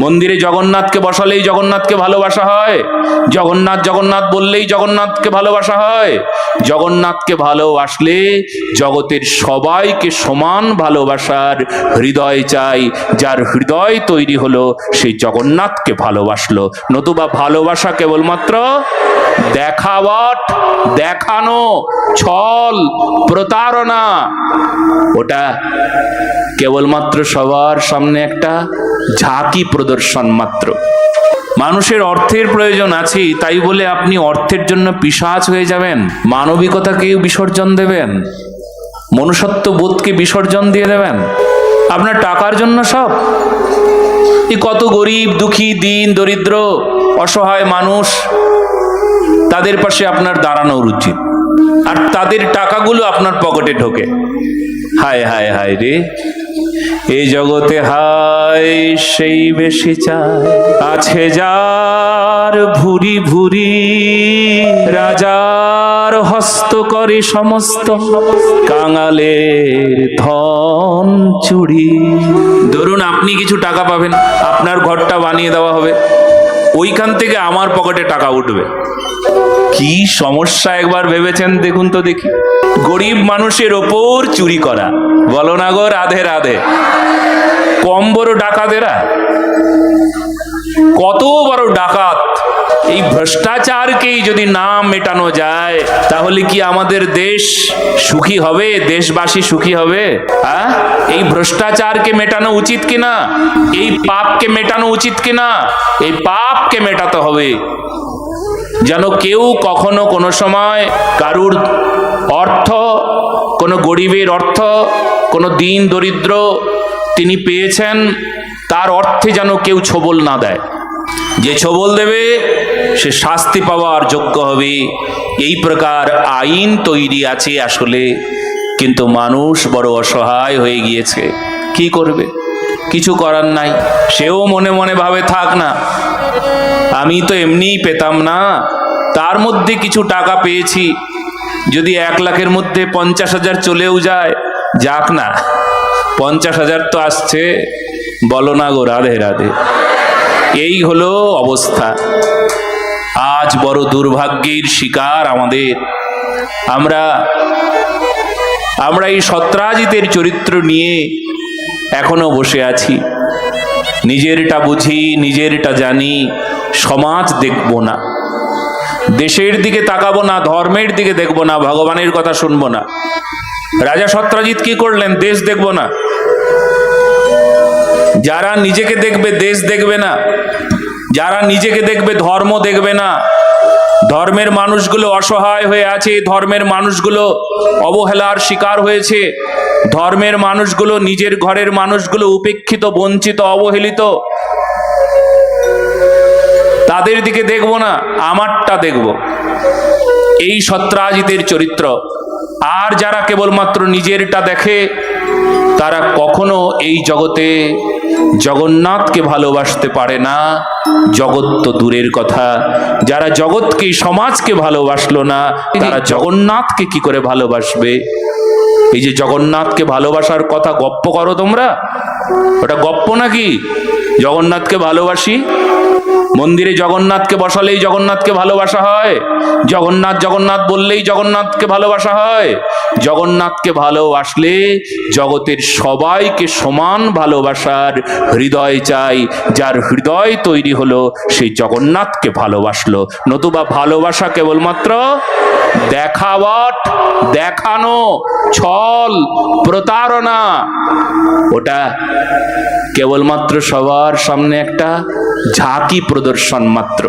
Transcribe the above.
মন্দিরে জগন্নাথকে বসালেই জগন্নাথকে ভালোবাসা হয়। জগন্নাথ জগন্নাথ বললেই জগন্নাথকে ভালোবাসা হয়। জগন্নাথকে ভালোবাসলে জগতের সবাইকে সমান ভালোবাসার হৃদয় চাই। যার হৃদয় তৈরি হলো, সেই জগন্নাথকে ভালোবাসলো। নতুবা ভালোবাসা কেবলমাত্র দেখাওয়াট, দেখানো, ছল, প্রতারণা। ওটা কেবলমাত্র সবার সামনে একটা ঝাঁকি প্রদর্শন মাত্র। মানুষের অর্থের প্রয়োজন আছে তাই বলে আপনি অর্থের জন্য পিশাচ হয়ে যাবেন। মানবিকতাকে বিসর্জন দেবেন। মনুষ্যত্ব বোধকে বিসর্জন দিয়ে দেবেন। আপনার টাকার জন্য সব। কত গরিব, দুঃখী, দিন, দরিদ্র, অসহায় মানুষ, তাদের পাশে আপনার দাঁড়ানোর উচিত। আর তাদের টাকাগুলো আপনার পকেটে ঢোকে। হায় হায় হায় রে। এই জগতে হায় সেই বেশি চায় আছে যার ভুরি ভুরি, রাজার হস্ত করে সমস্ত, কাঙালের ধন চুরি। ধরুন আপনি কিছু টাকা পাবেন, আপনার ঘরটা বানিয়ে দেওয়া হবে, ওইখান থেকে আমার পকেটে টাকা উঠবে। কি সমস্যা একবার ভেবেছেন? দেখুন তো দেখি। গরিব মানুষের ওপর চুরি করা। বলো না গো, রাধে রাধে। কম বড় ডাকাতেরা? কত বড় ডাকাত? এই ভ্রষ্টাচারকেই যদি না মেটানো যায়, তাহলে কি আমাদের দেশ সুখী হবে? দেশবাসী সুখী হবে? হ্যাঁ এই ভ্রষ্টাচারকে মেটানো উচিত কিনা? এই পাপকে মেটানো উচিত কিনা? এই পাপকে মেটাতে হবে। যেন কেউ কখনো কোনো সময় কারুর অর্থ, কোনো গরিবের অর্থ, কোনো দিন দরিদ্র তিনি পেয়েছেন, তার অর্থে যেন কেউ ছবল না দেয়। যে ছবল দেবে, সে শাস্তি পাওয়ার যোগ্য হবে। এই প্রকার আইন তৈরি আছে আসলে, কিন্তু মানুষ বড় অসহায় হয়ে গিয়েছে। কি করবে? কিছু করার নাই। সেও মনে মনে ভাবে, থাক না আমি তো এমনিই পেতাম না। তার মধ্যে কিছু টাকা পেয়েছি। যদি এক লাখের মধ্যে পঞ্চাশ হাজার চলেও যায়, যাক না। পঞ্চাশ হাজার তো আসছে। বলো না গো, রাধে রাধে। এই হলো অবস্থা। আজ বড় দুর্ভাগ্যের শিকার আমাদের। আমরা আমরা এই সত্রাজিতের চরিত্র নিয়ে এখনও বসে আছি। নিজেরটা বুঝি, নিজেরটা জানি। সমাজ দেখব না। দেশের দিকে তাকাবো না, ধর্মের দিকে দেখব না, ভগবানের কথা শুনব না। রাজা সত্রাজিৎ কি করলেন? দেশ দেখব না। যারা নিজেকে দেখবে, দেশ দেখবে না। যারা নিজেকে দেখবে, ধর্ম দেখবে না। ধর্মের মানুষগুলো অসহায় হয়ে আছে, ধর্মের মানুষগুলো অবহেলার শিকার হয়েছে। ধর্মের মানুষগুলো, নিজের ঘরের মানুষগুলো উপেক্ষিত, বঞ্চিত, অবহেলিত। তাদের দিকে দেখব না, আমারটা দেখব। এই সত্রাজিতের চরিত্র। আর যারা কেবলমাত্র নিজেরটা দেখে, তারা কখনো এই জগতে জগন্নাথকে ভালোবাসতে পারে না। জগৎ তো দূরের কথা। যারা জগৎকে, সমাজকে ভালোবাসলো না, তারা জগন্নাথকে কি করে ভালোবাসবে? এই যে জগন্নাথকে ভালোবাসার কথা গপ্প করো তোমরা? ওটা গপ্প নাকি? জগন্নাথকে ভালোবাসি? মন্দিরে জগন্নাথকে বসালেই জগন্নাথকে ভালোবাসা হয়। জগন্নাথ জগন্নাথ বললেই জগন্নাথকে ভালোবাসা হয়। জগন্নাথকে ভালোবাসলে জগতের সবাইকে সমান ভালোবাসার হৃদয় চাই। যার হৃদয় তৈরি হলো সেই জগন্নাথকে ভালোবাসলো। নতুবা ভালোবাসা কেবলমাত্র দেখাওয়াট দেখানো, ছল, প্রতারণা। ওটা কেবলমাত্র সবার সামনে একটা ঝাঁকি প্রদর্শন মাত্র।